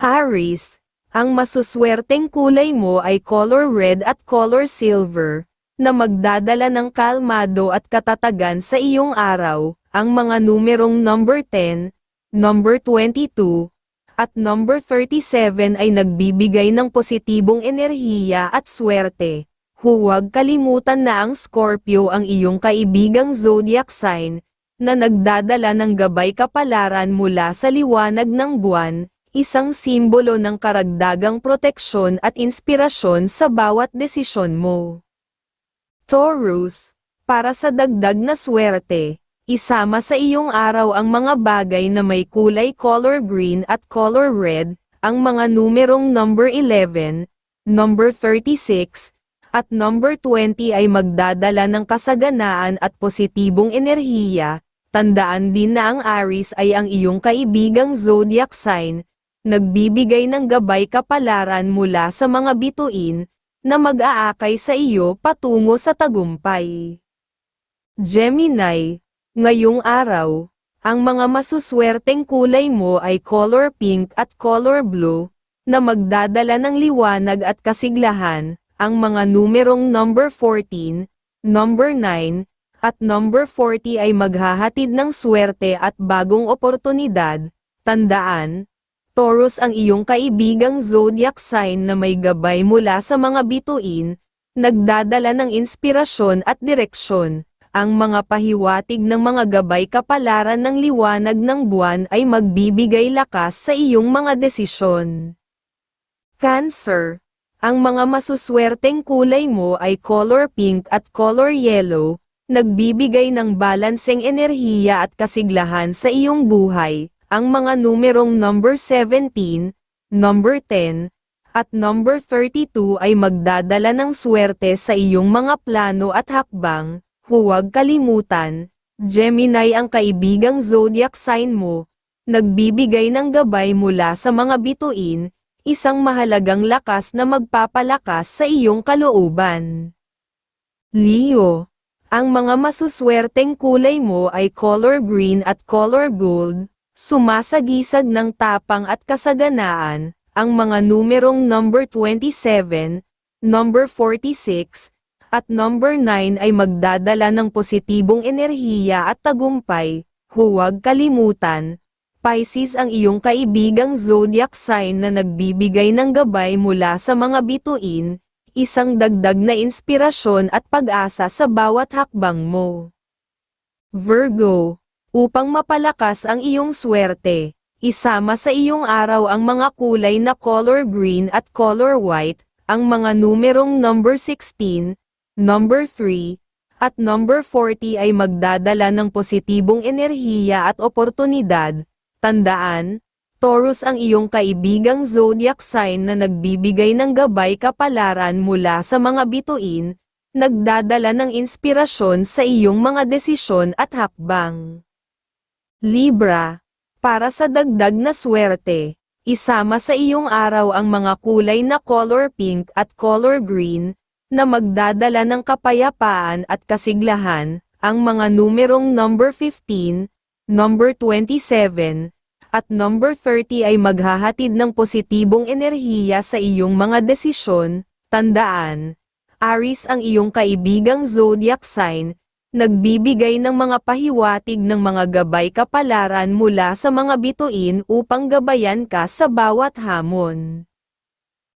Aries, ang masuswerteng kulay mo ay color red at color silver, na magdadala ng kalmado at katatagan sa iyong araw, ang mga numerong number 10, number 22, at number 37 ay nagbibigay ng positibong enerhiya at swerte. Huwag kalimutan na ang Scorpio ang iyong kaibigang zodiac sign, na nagdadala ng gabay kapalaran mula sa liwanag ng buwan, isang simbolo ng karagdagang proteksyon at inspirasyon sa bawat desisyon mo. Taurus, para sa dagdag na swerte, isama sa iyong araw ang mga bagay na may kulay color green at color red, ang mga numerong number 11, number 36, at number 20 ay magdadala ng kasaganaan at positibong enerhiya, tandaan din na ang Aries ay ang iyong kaibigang zodiac sign, nagbibigay ng gabay kapalaran mula sa mga bituin, na mag-aakay sa iyo patungo sa tagumpay. Gemini, ngayong araw, ang mga masuswerteng kulay mo ay color pink at color blue, na magdadala ng liwanag at kasiglahan, ang mga numerong number 14, number 9, at number 40 ay maghahatid ng swerte at bagong oportunidad. Tandaan, Taurus ang iyong kaibigang zodiac sign na may gabay mula sa mga bituin, nagdadala ng inspirasyon at direksyon. Ang mga pahiwatig ng mga gabay kapalaran ng liwanag ng buwan ay magbibigay lakas sa iyong mga desisyon. Cancer ang mga masuswerteng kulay mo ay color pink at color yellow, nagbibigay ng balanseng enerhiya at kasiglahan sa iyong buhay. Ang mga numerong number 17, number 10, at number 32 ay magdadala ng swerte sa iyong mga plano at hakbang. Huwag kalimutan, Gemini ang kaibigang zodiac sign mo, nagbibigay ng gabay mula sa mga bituin, isang mahalagang lakas na magpapalakas sa iyong kalooban. Leo, ang mga masuswerteng kulay mo ay color green at color gold, sumasagisag ng tapang at kasaganaan, ang mga numerong number 27, number 46, at number 9 ay magdadala ng positibong enerhiya at tagumpay, huwag kalimutan, Pisces ang iyong kaibigang zodiac sign na nagbibigay ng gabay mula sa mga bituin, isang dagdag na inspirasyon at pag-asa sa bawat hakbang mo. Virgo, upang mapalakas ang iyong swerte, isama sa iyong araw ang mga kulay na color green at color white, ang mga numerong number 16, number 3, at number 40 ay magdadala ng positibong enerhiya at oportunidad, Tandaan, Taurus ang iyong kaibigang zodiac sign na nagbibigay ng gabay kapalaran mula sa mga bituin, nagdadala ng inspirasyon sa iyong mga desisyon at hakbang. Libra, para sa dagdag na swerte, isama sa iyong araw ang mga kulay na color pink at color green, na magdadala ng kapayapaan at kasiglahan, ang mga numerong number 15, number 27, at number 30 ay maghahatid ng positibong enerhiya sa iyong mga desisyon, tandaan, Aries ang iyong kaibigang zodiac sign, nagbibigay ng mga pahiwatig ng mga gabay kapalaran mula sa mga bituin upang gabayan ka sa bawat hamon.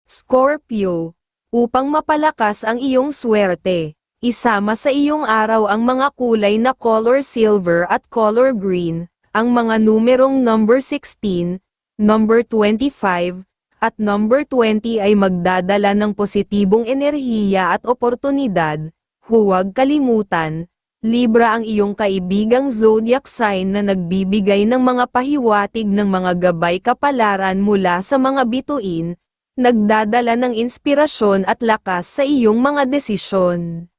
Scorpio, upang mapalakas ang iyong swerte, Isama sa iyong araw ang mga kulay na color silver at color green, ang mga numerong number 16, number 25, at number 20 ay magdadala ng positibong enerhiya at oportunidad. Huwag kalimutan, Libra ang iyong kaibigang zodiac sign na nagbibigay ng mga pahiwatig ng mga gabay kapalaran mula sa mga bituin, nagdadala ng inspirasyon at lakas sa iyong mga desisyon.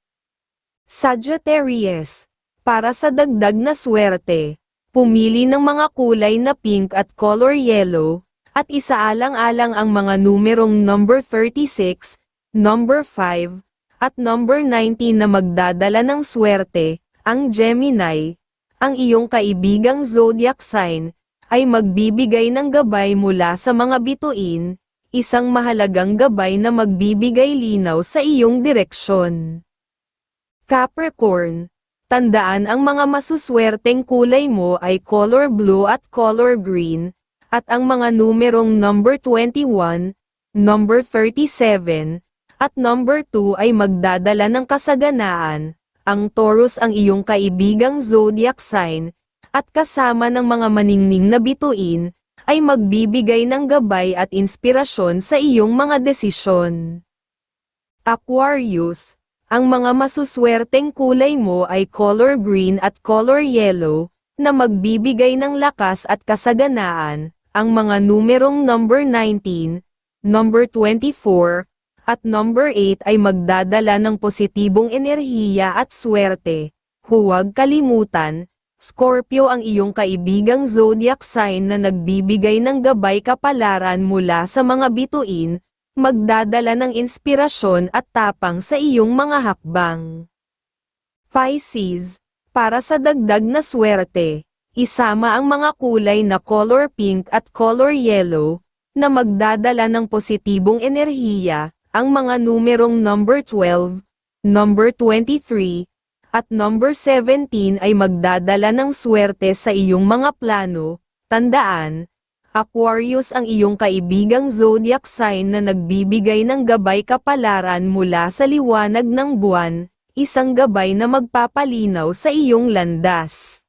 Sagittarius, para sa dagdag na swerte, pumili ng mga kulay na pink at color yellow, at isaalang-alang ang mga numerong number 36, number 5, at number 19 na magdadala ng swerte, ang Gemini, ang iyong kaibigang zodiac sign, ay magbibigay ng gabay mula sa mga bituin, isang mahalagang gabay na magbibigay linaw sa iyong direksyon. Capricorn, tandaan ang mga masuswerteng kulay mo ay color blue at color green, at ang mga numerong number 21, number 37, at number 2 ay magdadala ng kasaganaan. Ang Taurus ang iyong kaibigang zodiac sign, at kasama ng mga maningning na bituin, ay magbibigay ng gabay at inspirasyon sa iyong mga desisyon. Aquarius, ang mga masuswerteng kulay mo ay color green at color yellow, na magbibigay ng lakas at kasaganaan, ang mga numerong number 19, number 24, at number 8 ay magdadala ng positibong enerhiya at swerte. Huwag kalimutan, Scorpio ang iyong kaibigang zodiac sign na nagbibigay ng gabay kapalaran mula sa mga bituin, magdadala ng inspirasyon at tapang sa iyong mga hakbang. Pisces, para sa dagdag na swerte, isama ang mga kulay na color pink at color yellow, na magdadala ng positibong enerhiya, ang mga numerong number 12, number 23, at number 17 ay magdadala ng swerte sa iyong mga plano, tandaan, Aquarius ang iyong kaibigang zodiac sign na nagbibigay ng gabay kapalaran mula sa liwanag ng buwan, isang gabay na magpapalinaw sa iyong landas.